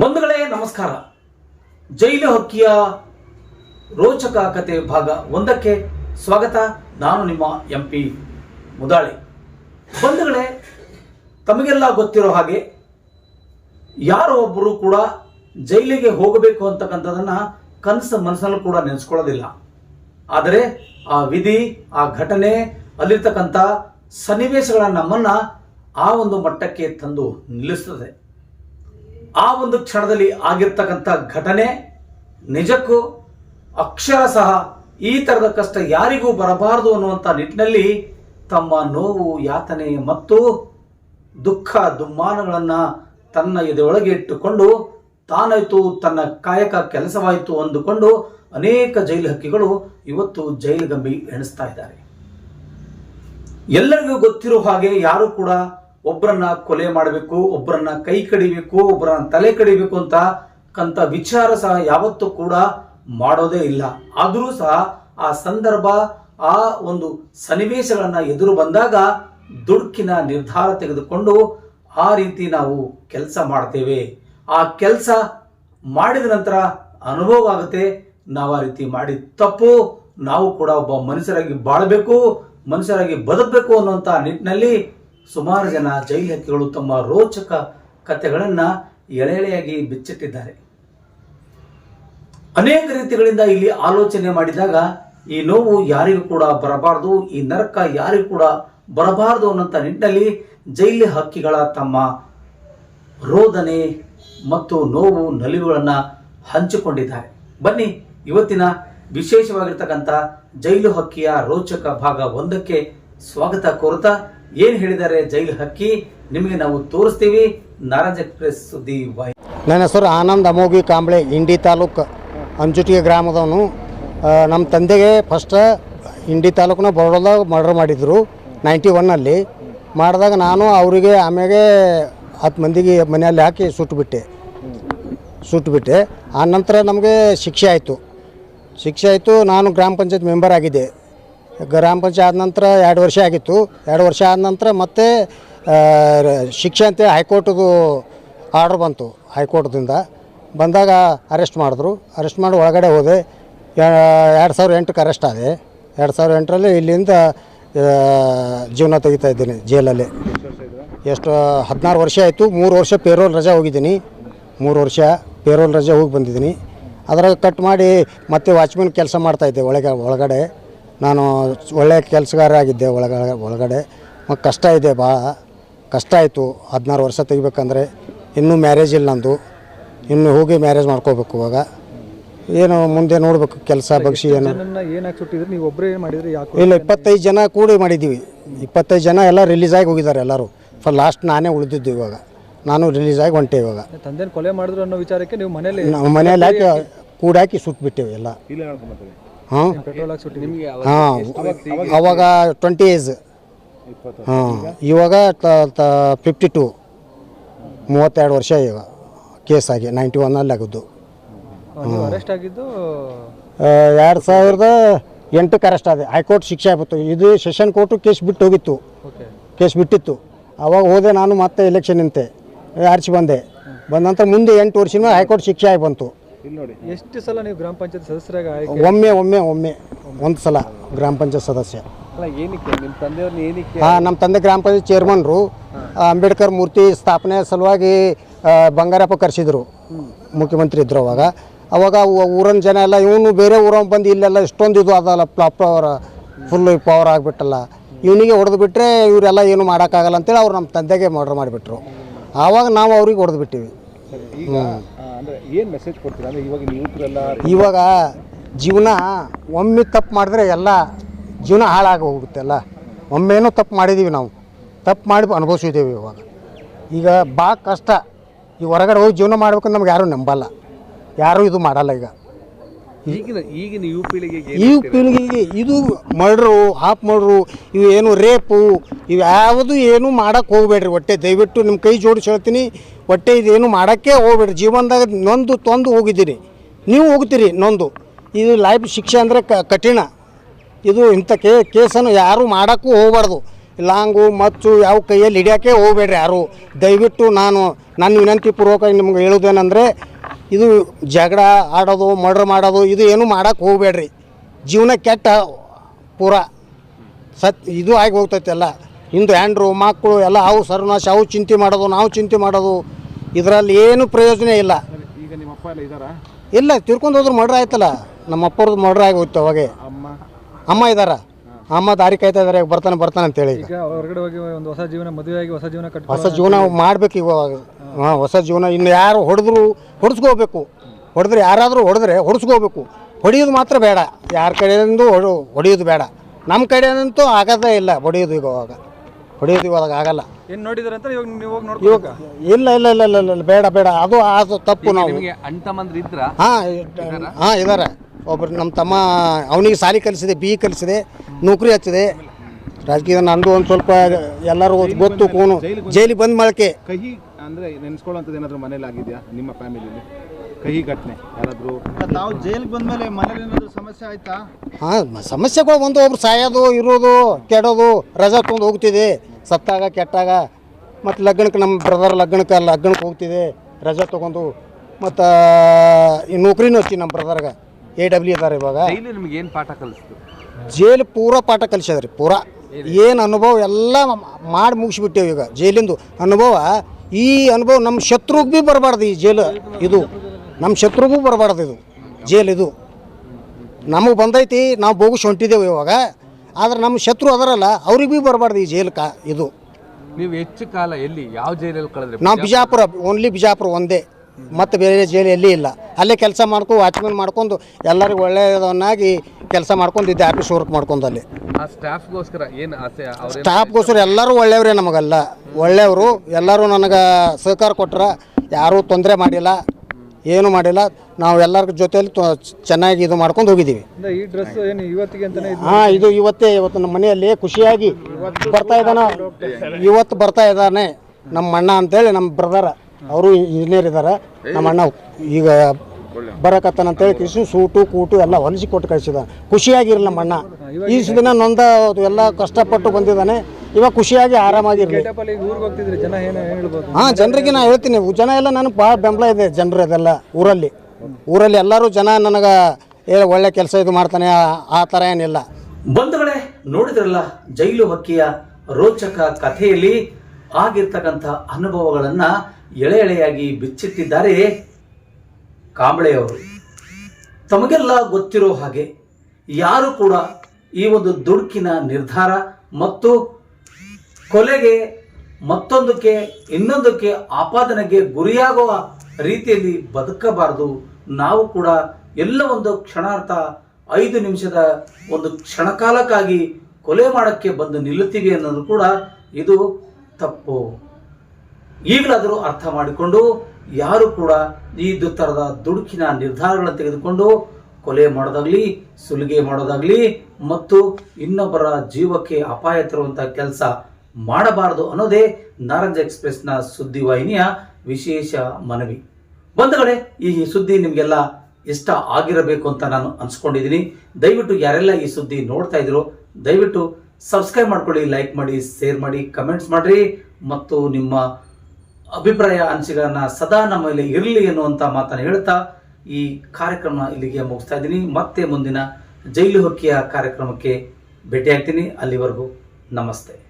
ಬಂಧುಗಳೇ, ನಮಸ್ಕಾರ. ಜೈಲು ಹಕ್ಕಿಯ ರೋಚಕ ಕತೆ ಭಾಗ ಒಂದಕ್ಕೆ ಸ್ವಾಗತ. ನಾನು ನಿಮ್ಮ ಎಂ ಪಿ ಮುದಾಳಿ. ಬಂಧುಗಳೇ, ತಮಗೆಲ್ಲ ಗೊತ್ತಿರೋ ಹಾಗೆ ಯಾರೋ ಒಬ್ಬರು ಕೂಡ ಜೈಲಿಗೆ ಹೋಗಬೇಕು ಅಂತಕ್ಕಂಥದ್ದನ್ನು ಕನಸು ಮನಸ್ಸಲ್ಲೂ ಕೂಡ ನೆನೆಸ್ಕೊಳ್ಳೋದಿಲ್ಲ. ಆದರೆ ಆ ವಿಧಿ, ಆ ಘಟನೆ, ಅಲ್ಲಿರ್ತಕ್ಕಂಥ ಸನ್ನಿವೇಶಗಳ ನಮ್ಮನ್ನ ಆ ಒಂದು ಮಟ್ಟಕ್ಕೆ ತಂದು ನಿಲ್ಲಿಸ್ತದೆ. ಆ ಒಂದು ಕ್ಷಣದಲ್ಲಿ ಆಗಿರ್ತಕ್ಕಂಥ ಘಟನೆ ನಿಜಕ್ಕೂ ಅಕ್ಷರ ಸಹ ಈ ಥರದ ಕಷ್ಟ ಯಾರಿಗೂ ಬರಬಾರದು ಅನ್ನುವಂಥ ನಿಟ್ಟಿನಲ್ಲಿ ತಮ್ಮ ನೋವು, ಯಾತನೆ ಮತ್ತು ದುಃಖ, ದುಮ್ಮಾನಗಳನ್ನು ತನ್ನ ಎದೆಯೊಳಗೆ ಇಟ್ಟುಕೊಂಡು ತಾನಾಯ್ತು ತನ್ನ ಕಾಯಕ ಕೆಲಸವಾಯಿತು ಅಂದುಕೊಂಡು ಅನೇಕ ಜೈಲು ಹಕ್ಕಿಗಳು ಇವತ್ತು ಜೈಲುಗಂಬಿ ಎಣಿಸ್ತಾ ಇದ್ದಾರೆ. ಎಲ್ಲರಿಗೂ ಗೊತ್ತಿರೋ ಹಾಗೆ ಯಾರು ಕೂಡ ಒಬ್ಬರನ್ನ ಕೊಲೆ ಮಾಡಬೇಕು, ಒಬ್ಬರನ್ನ ಕೈ ಕಡಿಬೇಕು, ಒಬ್ಬರನ್ನ ತಲೆ ಕಡಿಬೇಕು ಅಂತ ಕಂತ ವಿಚಾರ ಸಹ ಯಾವತ್ತೂ ಕೂಡ ಮಾಡೋದೇ ಇಲ್ಲ. ಆದರೂ ಸಹ ಆ ಸಂದರ್ಭ, ಆ ಒಂದು ಸನ್ನಿವೇಶಗಳನ್ನ ಎದುರು ಬಂದಾಗ ದುಡುಕಿನ ನಿರ್ಧಾರ ತೆಗೆದುಕೊಂಡು ಆ ರೀತಿ ನಾವು ಕೆಲಸ ಮಾಡ್ತೇವೆ. ಆ ಕೆಲಸ ಮಾಡಿದ ನಂತರ ಅನುಭವ ಆಗುತ್ತೆ. ನಾವು ಆ ರೀತಿ ಮಾಡಿ ತಪ್ಪು, ನಾವು ಕೂಡ ಒಬ್ಬ ಮನುಷ್ಯರಾಗಿ ಬಾಳಬೇಕು, ಮನುಷ್ಯರಾಗಿ ಬದುಕಬೇಕು ಅನ್ನುವಂಥ ನಿಟ್ಟಿನಲ್ಲಿ ಸುಮಾರು ಜನ ಜೈಲು ಹಕ್ಕಿಗಳು ತಮ್ಮ ರೋಚಕ ಕಥೆಗಳನ್ನ ಎಳೆ ಎಳೆಯಾಗಿ ಬಿಚ್ಚಿಟ್ಟಿದ್ದಾರೆ. ಅನೇಕ ರೀತಿಗಳಿಂದ ಇಲ್ಲಿ ಆಲೋಚನೆ ಮಾಡಿದಾಗ ಈ ನೋವು ಯಾರಿಗೂ ಕೂಡ ಬರಬಾರದು, ಈ ನರಕ ಯಾರಿಗೂ ಕೂಡ ಬರಬಾರದು ಅನ್ನೋಂಥ ನಿಟ್ಟಿನಲ್ಲಿ ಜೈಲು ಹಕ್ಕಿಗಳ ತಮ್ಮ ರೋದನೆ ಮತ್ತು ನೋವು ನಲಿವುಗಳನ್ನು ಹಂಚಿಕೊಂಡಿದ್ದಾರೆ. ಬನ್ನಿ, ಇವತ್ತಿನ ವಿಶೇಷವಾಗಿರ್ತಕ್ಕಂಥ ಜೈಲು ಹಕ್ಕಿಯ ರೋಚಕ ಭಾಗ ಒಂದಕ್ಕೆ ಸ್ವಾಗತ ಕೋರುತ್ತಾ ಏನ್ ಹೇಳಿದ್ದಾರೆ? ಜೈಲ್ ಹಕ್ಕಿ ನಿಮಗೆ ನಾವು ತೋರಿಸ್ತೀವಿ. ನಾರಾಜ್ ಎಕ್ಸ್ಪ್ರೆಸ್ ಸುದ್ದಿ ವಾಯ್ ನನ್ನ ಹೆಸರು ಆನಂದ್ ಅಮೋಗಿ ಕಾಂಬ್ಳೆ, ಇಂಡಿ ತಾಲೂಕು ಅಂಜುಟಿಗೆ ಗ್ರಾಮದವನು. ನಮ್ಮ ತಂದೆಗೆ ಫಸ್ಟ್ ಇಂಡಿ ತಾಲೂಕಿನ ಬರೋಡದಾಗ ಮರ್ಡರ್ ಮಾಡಿದರು ನೈಂಟಿ ಒನ್ನಲ್ಲಿ ಮಾಡಿದಾಗ ನಾನು ಅವರಿಗೆ ಆಮೇಲೆ ಹತ್ತು ಮಂದಿಗೆ ಮನೆಯಲ್ಲಿ ಹಾಕಿ ಸುಟ್ಟುಬಿಟ್ಟೆ ಸುಟ್ಟುಬಿಟ್ಟೆ ಆ ನಂತರ ನಮಗೆ ಶಿಕ್ಷೆ ಆಯಿತು. ಶಿಕ್ಷೆ ಆಯಿತು, ನಾನು ಗ್ರಾಮ ಪಂಚಾಯತ್ ಮೆಂಬರ್ ಆಗಿದ್ದೆ. ಗ್ರಾಮ ಪಂಚಾಯತ್ ನಂತರ ಎರಡು ವರ್ಷ ಆಗಿತ್ತು. ಎರಡು ವರ್ಷ ಆದ ನಂತರ ಮತ್ತೆ ಶಿಕ್ಷೆ ಅಂತೇಳಿ ಹೈಕೋರ್ಟ್ದು ಆರ್ಡ್ರ್ ಬಂತು, ಹೈಕೋರ್ಟ್ದಿಂದ. ಬಂದಾಗ ಅರೆಸ್ಟ್ ಮಾಡಿದ್ರು. ಅರೆಸ್ಟ್ ಮಾಡಿ ಒಳಗಡೆ ಹೋದೆ. ಎರಡು ಸಾವಿರ ಎಂಟಕ್ಕೆ ಅರೆಸ್ಟ್ ಆದೆ. ಎರಡು ಸಾವಿರ ಎಂಟರಲ್ಲಿ ಇಲ್ಲಿಂದ ಜೀವನ ತೆಗಿತಾ ಇದ್ದೀನಿ ಜೈಲಲ್ಲಿ. ಎಷ್ಟು, ಹದಿನಾರು ವರ್ಷ ಆಯಿತು. ಮೂರು ವರ್ಷ ಪೇರೋಲ್ ರಜಾ ಹೋಗಿದ್ದೀನಿ. ಮೂರು ವರ್ಷ ಪೇರೋಲ್ ರಜೆ ಹೋಗಿ ಬಂದಿದ್ದೀನಿ. ಅದ್ರಾಗ ಕಟ್ ಮಾಡಿ ಮತ್ತೆ ವಾಚ್ಮನ್ ಕೆಲಸ ಮಾಡ್ತಾಯಿದ್ದೆ ಒಳಗೆ, ಒಳಗಡೆ. ನಾನು ಒಳ್ಳೆಯ ಕೆಲಸಗಾರ ಆಗಿದ್ದೆ ಒಳಗಡೆ ಒಳಗಡೆ. ಮತ್ತು ಕಷ್ಟ ಇದೆ ಭಾಳ ಕಷ್ಟ ಆಯಿತು. ಹದಿನಾರು ವರ್ಷ ತೆಗಿಬೇಕಂದ್ರೆ ಇನ್ನೂ ಮ್ಯಾರೇಜ್ ಇಲ್ಲ ನಂದು. ಇನ್ನು ಹೋಗಿ ಮ್ಯಾರೇಜ್ ಮಾಡ್ಕೋಬೇಕು ಇವಾಗ. ಏನು ಮುಂದೆ ನೋಡಬೇಕು ಕೆಲಸ ಬಗ್ಸಿ ಏನು. ಜನನ್ನ ಏನಾಗಿ ಸುಟ್ಟಿದ್ರೆ? ನೀವು ಒಬ್ಬರೇ ಮಾಡಿದ್ರೆ? ಯಾಕೆ ಇಲ್ಲ ಇಪ್ಪತ್ತೈದು ಜನ ಕೂಡಿ ಮಾಡಿದ್ದೀವಿ ಇಪ್ಪತ್ತೈದು ಜನ ಎಲ್ಲ ರಿಲೀಸ್ ಆಗಿ ಹೋಗಿದ್ದಾರೆ ಎಲ್ಲರೂ. ಫಸ್ಟ್ ಲಾಸ್ಟ್ ನಾನೇ ಉಳಿದಿದ್ದು ಇವಾಗ. ನಾನು ರಿಲೀಸ್ ಆಗಿ ಹೊಂಟೆ ಇವಾಗ. ತಂದೆನ ಕೊಲೆ ಮಾಡಿದ್ರು ಅನ್ನೋ ವಿಚಾರಕ್ಕೆ ನೀವು ಮನೇಲಿ ನಾವು ಮನೆಯಲ್ಲಿ ಹಾಕಿ ಕೂಡಾಕಿ ಸುಟ್ಬಿಟ್ಟೇವೆ ಎಲ್ಲ. ಹಾಂ? ಹಾಂ. ಅವಾಗ ಟ್ವೆಂಟಿ ಏಜ್ ಹಾಂ. ಇವಾಗ ಫಿಫ್ಟಿ ಟು ಮೂವತ್ತೆರಡು ವರ್ಷ ಇವಾಗ ಕೇಸ್ ಆಗಿ ನೈಂಟಿ ಒನ್ನಲ್ಲಿ ಆಗಿದ್ದು ಅರೆಸ್ಟ್ ಆಗಿದ್ದು? ಎರಡು ಸಾವಿರದ ಎಂಟಕ್ಕೆ ಅರೆಸ್ಟ್ ಆದೆ. ಹೈಕೋರ್ಟ್ ಶಿಕ್ಷೆ ಆಗ್ಬಿಟ್ಟು ಇದು ಸೆಷನ್ ಕೋರ್ಟು ಕೇಸ್ ಬಿಟ್ಟು ಹೋಗಿತ್ತು. ಕೇಸ್ ಬಿಟ್ಟಿತ್ತು. ಅವಾಗ ಹೋದೆ ನಾನು ಮತ್ತೆ ಎಲೆಕ್ಷನ್ ನಿಂತೆ. ಆರಿಸಿ ಬಂದೆ. ಬಂದ ನಂತರ ಮುಂದೆ ಎಂಟು ವರ್ಷ ಹೈಕೋರ್ಟ್ ಶಿಕ್ಷೆ ಆಗಿ ಬಂತು. ಎಷ್ಟು ಸಲ ನೀವು ಗ್ರಾಮ ಪಂಚಾಯತ್ ಸದಸ್ಯರಾಗಿ ಆಯ್ಕೆ ಒಮ್ಮೆ ಒಮ್ಮೆ ಒಮ್ಮೆ. ಒಂದು ಸಲ ಗ್ರಾಮ ಪಂಚಾಯತ್ ಸದಸ್ಯ. ಅಲ್ಲ ಏನಕ್ಕೆ? ನಿಮ್ಮ ತಂದೆಯವ್ರನ್ನ ಏನಕ್ಕೆ? ಹಾಂ ನಮ್ಮ ತಂದೆ ಗ್ರಾಮ ಪಂಚಾಯತ್ ಚೇರ್ಮನ್ರು ಅಂಬೇಡ್ಕರ್ ಮೂರ್ತಿ ಸ್ಥಾಪನೆ ಸಲುವಾಗಿ ಆ, ಬಂಗಾರಪ್ಪ ಕರೆಸಿದ್ರು. ಮುಖ್ಯಮಂತ್ರಿ ಇದ್ರು ಅವಾಗ. ಅವಾಗ ಊ- ಊರಿನ ಜನ ಎಲ್ಲ ಇವನು ಬೇರೆ ಊರ ಬಂದು ಇಲ್ಲೆಲ್ಲ ಇಷ್ಟೊಂದು ಇದು ಅದಲ್ಲ ಪವರ್ ಫುಲ್ ಪವರ್ ಆಗಿಬಿಟ್ಟಲ್ಲ. ಇವನಿಗೆ ಹೊಡೆದು ಬಿಟ್ಟರೆ ಇವರೆಲ್ಲ ಏನು ಮಾಡೋಕ್ಕಾಗಲ್ಲ ಅಂತೇಳಿ ಅವ್ರು ನಮ್ಮ ತಂದೆಗೆ ಮರ್ಡರ್ ಮಾಡಿಬಿಟ್ರು. ಆವಾಗ ನಾವು ಅವ್ರಿಗೆ ಹೊಡೆದು ಬಿಟ್ಟಿವಿ. ಹ್ಞೂ ಏನು ಮೆಸೇಜ್ ಕೊಡ್ತೀರಾ? ಅಂದ್ರೆ ಇವಾಗ ಇವಾಗ ಜೀವನ ಒಮ್ಮೆ ತಪ್ಪು ಮಾಡಿದ್ರೆ ಎಲ್ಲ ಜೀವನ ಹಾಳಾಗಿ ಹೋಗುತ್ತೆ ಅಲ್ಲ? ಒಮ್ಮೆನೂ ತಪ್ಪು ಮಾಡಿದ್ದೀವಿ ನಾವು. ತಪ್ಪು ಮಾಡಿ ಅನುಭವಿಸಿದ್ದೇವೆ ಇವಾಗ. ಈಗ ಭಾಳ ಕಷ್ಟ. ಈ ಹೊರಗಡೆ ಹೋಗಿ ಜೀವನ ಮಾಡ್ಬೇಕಂದ್ರೆ ನಮ್ಗೆ ಯಾರೂ ನಂಬಲ್ಲ. ಯಾರೂ ಇದು ಮಾಡಲ್ಲ ಈಗ. ಈಗಿನ ಈಗಿನ ಯು ಪೀಳಿಗೆಗೆ ಈ ಪೀಳಿಗೆಗೆ ಇದು ಮರ್ಡ್ರು ಹಾಪ್ ಮರ್ಡ್ರು ಇವು ಏನು ರೇಪು ಇವು ಯಾವುದು ಏನು ಮಾಡೋಕ್ಕೆ ಹೋಗ್ಬೇಡ್ರಿ ಹೊಟ್ಟೆ. ದಯವಿಟ್ಟು ನಿಮ್ಮ ಕೈ ಜೋಡಿಸಿ ಹೇಳ್ತೀನಿ ಹೊಟ್ಟೆ ಇದೇನು ಮಾಡೋಕ್ಕೆ ಹೋಗ್ಬೇಡ್ರಿ. ಜೀವನದಾಗ ನೊಂದು ತೊಂದು ಹೋಗಿದ್ದೀರಿ. ನೀವು ಹೋಗ್ತೀರಿ ನೊಂದು. ಇದು ಲೈಫ್ ಶಿಕ್ಷೆ ಅಂದರೆ ಕ ಕಠಿಣ. ಇದು ಇಂಥ ಕೇ ಕೇಸನ್ನು ಯಾರೂ ಮಾಡೋಕ್ಕೂ ಹೋಗ್ಬಾರ್ದು. ಲಾಂಗು ಮಚ್ಚು ಯಾವ ಕೈಯಲ್ಲಿ ಹಿಡಿಯೋಕ್ಕೆ ಹೋಗ್ಬೇಡ್ರಿ ಯಾರು. ದಯವಿಟ್ಟು ನಾನು ನನ್ನ ವಿನಂತಿ ಪೂರ್ವಕ ನಿಮ್ಗೆ ಹೇಳೋದೇನೆಂದರೆ ಇದು ಜಗಳ ಆಡೋದು ಮರ್ಡ್ರ್ ಮಾಡೋದು ಇದು ಏನು ಮಾಡೋಕ್ಕೆ ಹೋಗ್ಬೇಡ್ರಿ. ಜೀವನ ಕೆಟ್ಟ ಪೂರ. ಸತ್ ಇದು ಆಗಿ ಹೋಗ್ತೈತೆ ಎಲ್ಲ. ಇಂದು ಹ್ಯಾಂಡ್ರು ಮಕ್ಕಳು ಎಲ್ಲ ಅವು ಸರ್ನಾಶ ಅವು ಚಿಂತೆ ಮಾಡೋದು ನಾವು ಚಿಂತೆ ಮಾಡೋದು. ಇದರಲ್ಲಿ ಏನು ಪ್ರಯೋಜನ ಇಲ್ಲ. ಈಗ ನಿಮ್ಮ ಅಪ್ಪ ಎಲ್ಲ ಇದ್ದಾರಾ? ಇಲ್ಲ ತಿರ್ಕೊಂಡು ಹೋದ್ರೆ ಮರ್ಡ್ರ್ ಆಯ್ತಲ್ಲ. ನಮ್ಮ ಅಪ್ಪರದ್ದು ಮರ್ಡ್ರ್ ಆಗಿ ಹೋಯ್ತು ಅವಾಗೆ. ಅಮ್ಮ? ಅಮ್ಮ ಇದ್ದಾರ? ಅಮ್ಮ ದಾರಿ ಕಾಯ್ತಾ ಇದಾರೆ ಬರ್ತಾನೆ ಬರ್ತಾನೆ ಅಂತೇಳಿ ಈಗ. ಈಗ ಹೊರಗಡೆ ಹೋಗಿ ಒಂದು ಹೊಸ ಜೀವನ ಮದುವೆಯಾಗಿ ಹೊಸ ಜೀವನ ಕಟ್ಟಿ ಹೊಸ ಜೀವನ ಮಾಡ್ಬೇಕು ಇವಾಗ. ಹಾಂ. ಹೊಸ ಜೀವನ. ಇನ್ನು ಯಾರು ಹೊಡೆದ್ರು ಹೊಡೆಸ್ಕೋಬೇಕು. ಹೊಡೆದ್ರೆ ಯಾರಾದರೂ ಹೊಡೆದ್ರೆ ಹೊಡೆಸ್ಕೋಬೇಕು. ಹೊಡೆಯೋದು ಮಾತ್ರ ಬೇಡ. ಯಾರ ಕಡೆಯಿಂದ ಹೊಡೆ ಹೊಡೆಯೋದು ಬೇಡ. ನಮ್ಮ ಕಡೆಯಂತೂ ಆಗೋದೇ ಇಲ್ಲ ಹೊಡೆಯೋದು ಈಗ ಅವಾಗ. ಹೊಡೆಯೋದು ಇವಾಗ ಆಗಲ್ಲ. ಏನ್ ನೋಡಿದ್ರೆ ಅಂತ ಇವಾಗ ನೀವು ಹೋಗಿ ಇವಾಗ ನೋಡ್ಕೋಬೇಕಾ ಇಲ್ಲ ಇಲ್ಲ ಇಲ್ಲ ಇಲ್ಲ ಇಲ್ಲ ಬೇಡ ಬೇಡ. ಅದು ಅದು ತಪ್ಪು ನಾವು. ನಿಮಗೆ ಇದ್ರ? ಹಾಂ ಹಾಂ ಇದ್ದಾರೆ ಒಬ್ರು ನಮ್ಮ ತಮ್ಮ ಅವನಿಗೆ ಸಾಲಿ ಕಲಿಸಿದೆ ಬಿ ಕಲಿಸಿದೆ ನೌಕರಿ ಹಚ್ಚಿದೆ. ರಾಜಕೀಯ ನಂದು ಒಂದು ಸ್ವಲ್ಪ ಎಲ್ಲರೂ ಗೊತ್ತು ಕೋನು. ಜೈಲಿಗೆ ಬಂದ ಮಾಡಕ್ಕೆ ಕಹಿ ಅಂದ್ರೆ ನೆನ್ಸ್ಕೊಳ್ಳೋಂಥದ್ದು ಏನಾದರೂ ಮನೇಲಿ ಆಗಿದೆಯಾ ನಿಮ್ಮ ಫ್ಯಾಮಿಲಿಲಿ ಕಹಿ ಘಟನೆ ಯಾರಾದ್ರೂ? ನಾವು ಜೈಲಿಗೆ ಬಂದ್ಮೇಲೆ ಮನೇಲಿ ಏನಾದ್ರು ಸಮಸ್ಯೆ ಆಯ್ತಾ? ಹಾಂ ಸಮಸ್ಯೆಗಳು ಒಂದು ಒಬ್ರು ಸಾಯೋದು ಇರೋದು ಕೆಡೋದು ರಜಾ ತೊಗೊಂಡು ಹೋಗ್ತಿದೆ. ಸತ್ತಾಗ ಕೆಟ್ಟಾಗ. ಮತ್ತು ಲಗ್ನಕ್ಕೆ ನಮ್ಮ ಬ್ರದರ್ ಲಗ್ನಕ್ಕೆ ಲಗ್ನಕ್ಕೆ ಹೋಗ್ತಿದೆ ರಜಾ ತೊಗೊಂಡು. ಮತ್ತು ಈ ನೌಕರಿನೂ ಹಚ್ಚಿ ನಮ್ಮ ಬ್ರದರ್ಗೆ ಎ ಡಬ್ಲ್ಯೂ ಇದ್ದಾರೆ ಇವಾಗ. ಡೈಲಿ ನಿಮ್ಗೆ ಏನ್ ಪಾಠ ಕಲಿಸ್ತು? ಜೈಲು ಪೂರ ಪಾಠ ಕಲಿಸ್ಯದ್ರಿ ಪೂರ. ಏನು? ಅನುಭವ ಎಲ್ಲ ಮಾಡಿ ಮುಗಿಸ್ಬಿಟ್ಟೇವೆ ಈಗ ಜೈಲಿಂದು. ಅನುಭವ ಈ ಅನುಭವ ನಮ್ಮ ಶತ್ರುಗೆ ಭೀ ಬರಬಾರ್ದು ಈ ಜೈಲು ಇದು. ನಮ್ಮ ಶತ್ರುಗೂ ಬರಬಾರ್ದು ಇದು ಜೈಲು ಇದು. ನಮಗೆ ಬಂದೈತಿ ನಾವು ಬೋಗಿಸ್ ಹೊಂಟಿದ್ದೇವೆ ಇವಾಗ. ಆದ್ರೆ ನಮ್ಮ ಶತ್ರು ಅದರಲ್ಲ ಅವ್ರಿಗೆ ಭೀ ಬರಬಾರ್ದು ಈ ಜೈಲು ಕಾ ಇದು. ನೀವು ಹೆಚ್ಚು ಕಾಲ ಎಲ್ಲಿ ಯಾವ ಜೈಲಲ್ಲಿ ಕಳೆದ್ರೆ? ನಾವು ಬಿಜಾಪುರ ಓನ್ಲಿ ಬಿಜಾಪುರ ಒಂದೇ. ಮತ್ತು ಬೇರೆ ಜೈಲು ಎಲ್ಲಿ ಇಲ್ಲ. ಅಲ್ಲೇ ಕೆಲಸ ಮಾಡ್ಕೊಂಡು ವಾಚ್ಮನ್ ಮಾಡ್ಕೊಂಡು ಎಲ್ಲರಿಗೂ ಒಳ್ಳೆಯದನ್ನಾಗಿ ಕೆಲಸ ಮಾಡ್ಕೊಂಡಿದ್ದೆ ಆಫೀಸ್ ವರ್ಕ್ ಮಾಡ್ಕೊಂಡು ಅಲ್ಲಿ. ಆ ಸ್ಟಾಫ್ಗೋಸ್ಕರ ಏನು ಆಸೆ? ಸ್ಟಾಫ್ಗೋಸ್ಕರ ಎಲ್ಲರೂ ಒಳ್ಳೆಯವ್ರೆ ನಮಗೆಲ್ಲ. ಒಳ್ಳೆಯವರು ಎಲ್ಲರೂ ನನಗೆ ಸಹಕಾರ ಕೊಟ್ರ ಯಾರೂ ತೊಂದರೆ ಮಾಡಿಲ್ಲ ಏನು ಮಾಡಿಲ್ಲ. ನಾವು ಎಲ್ಲರ ಜೊತೆಯಲ್ಲಿ ತೊ- ಚೆನ್ನಾಗಿ ಇದು ಮಾಡ್ಕೊಂಡು ಹೋಗಿದ್ದೀವಿ. ಅಂದ್ರೆ ಈ ಡ್ರೆಸ್ ಏನು ಇವತ್ತಿಗೆ ಅಂತಾನೆ ಇದು ಹಾಂ ಇದು ಇವತ್ತೇ ಇವತ್ತು ನಮ್ಮ ಮನೆಯಲ್ಲಿ ಖುಷಿಯಾಗಿ ಬರ್ತಾ ಇದ್ದಾನ. ಇವತ್ತು ಬರ್ತಾ ಇದ್ದಾನೆ ನಮ್ಮ ಅಣ್ಣ ಅಂತೇಳಿ ನಮ್ಮ ಬ್ರದರ್ ಅವರು ಇಂಜಿನಿಯರ್ ಇದ್ದಾರೆ ನಮ್ಮ ಅಣ್ಣ ಈಗ ಬರಕತ್ತಾನ ಅಂತೇಳಿ ಕೃಷಿ ಸೂಟು ಕೂಟು ಎಲ್ಲ ಹೊಲಿಸಿ ಕೊಟ್ಟು ಕಳಿಸಿದ ಖುಷಿಯಾಗಿರಲಿ ನಮ್ಮ ಅಣ್ಣ. ಈ ದಿನ ನೊಂದ ಎಲ್ಲ ಕಷ್ಟಪಟ್ಟು ಬಂದಿದ್ದಾನೆ. ಇವಾಗ ಖುಷಿಯಾಗಿ ಆರಾಮಾಗಿರಲಿ. ಹಾಂ ಜನರಿಗೆ ನಾ ಹೇಳ್ತೀನಿ ಜನ ಎಲ್ಲ ನನಗೆ ಭಾಳ ಬೆಂಬಲ ಇದೆ ಜನರು ಅದೆಲ್ಲ ಊರಲ್ಲಿ. ಊರಲ್ಲಿ ಎಲ್ಲರೂ ಜನ ನನಗೆ ಏ ಒಳ್ಳೆ ಕೆಲಸ ಇದು ಮಾಡ್ತಾನೆ ಆ- ಆ ಥರ ಏನಿಲ್ಲ. ಬಂಧುಗಳೇ ನೋಡಿದ್ರಲ್ಲ ಜೈಲು ಹಕ್ಕಿಯ ರೋಚಕ ಕಥೆಯಲ್ಲಿ ಆಗಿರ್ತಕ್ಕಂಥ ಅನುಭವಗಳನ್ನ ಎಳೆ ಎಳೆಯಾಗಿ ಬಿಚ್ಚಿಟ್ಟಿದ್ದಾರೆ ಕಾಂಬಳೆಯವರು. ತಮಗೆಲ್ಲ ಗೊತ್ತಿರೋ ಹಾಗೆ ಯಾರು ಕೂಡ ಈ ಒಂದು ದುಡುಕಿನ ನಿರ್ಧಾರ ಮತ್ತು ಕೊಲೆಗೆ ಮತ್ತೊಂದಕ್ಕೆ, ಇನ್ನೊಂದಕ್ಕೆ ಆಪಾದನೆಗೆ ಗುರಿಯಾಗುವ ರೀತಿಯಲ್ಲಿ ಬದುಕಬಾರದು. ನಾವು ಕೂಡ ಎಲ್ಲ ಒಂದು ಕ್ಷಣಾರ್ಥ ಐದು ನಿಮಿಷದ ಒಂದು ಕ್ಷಣಕಾಲಕ್ಕಾಗಿ ಕೊಲೆ ಮಾಡೋಕ್ಕೆ ಬಂದು ನಿಲ್ಲುತ್ತೀವಿ ಅನ್ನೋದು ಕೂಡ ಇದು ತಪ್ಪು. ಈಗಲಾದರೂ ಅರ್ಥ ಮಾಡಿಕೊಂಡು ಯಾರು ಕೂಡ ಈ ದುತ್ತರದ ದುಡುಕಿನ ನಿರ್ಧಾರಗಳನ್ನು ತೆಗೆದುಕೊಂಡು ಕೊಲೆ ಮಾಡೋದಾಗ್ಲಿ, ಸುಲಿಗೆ ಮಾಡೋದಾಗ್ಲಿ ಮತ್ತು ಇನ್ನೊಬ್ಬರ ಜೀವಕ್ಕೆ ಅಪಾಯ ತರುವಂತಹ ಕೆಲಸ ಮಾಡಬಾರದು ಅನ್ನೋದೇ ನಾರಂಜ್ ಎಕ್ಸ್ಪ್ರೆಸ್ನ ಸುದ್ದಿವಾಹಿನಿಯ ವಿಶೇಷ ಮನವಿ. ಬಂಧುಗಳೇ ಈ ಸುದ್ದಿ ನಿಮಗೆಲ್ಲ ಇಷ್ಟ ಆಗಿರಬೇಕು ಅಂತ ನಾನು ಅನ್ಸ್ಕೊಂಡಿದ್ದೀನಿ ದಯವಿಟ್ಟು ಯಾರೆಲ್ಲ ಈ ಸುದ್ದಿ ನೋಡ್ತಾ ಇದ್ರು, ದಯವಿಟ್ಟು ಸಬ್ಸ್ಕ್ರೈಬ್ ಮಾಡ್ಕೊಳ್ಳಿ, ಲೈಕ್ ಮಾಡಿ, ಶೇರ್ ಮಾಡಿ, ಕಮೆಂಟ್ಸ್ ಮಾಡ್ರಿ ಮತ್ತು ನಿಮ್ಮ ಅಭಿಪ್ರಾಯ ಅನಿಸಿಕೆಗಳನ್ನ ಸದಾ ನಮ್ಮಲ್ಲಿ ಮೇಲೆ ಇರಲಿ ಎನ್ನುವಂತ ಮಾತನ್ನು ಹೇಳ್ತಾ ಈ ಕಾರ್ಯಕ್ರಮ ಇಲ್ಲಿಗೆ ಮುಗಿಸ್ತಾ ಇದ್ದೀನಿ. ಮತ್ತೆ ಮುಂದಿನ ಜೈಲು ಹೊಕ್ಕಿಯ ಕಾರ್ಯಕ್ರಮಕ್ಕೆ ಭೇಟಿಯಾಗ್ತೀನಿ. ಅಲ್ಲಿವರೆಗೂ ನಮಸ್ತೆ.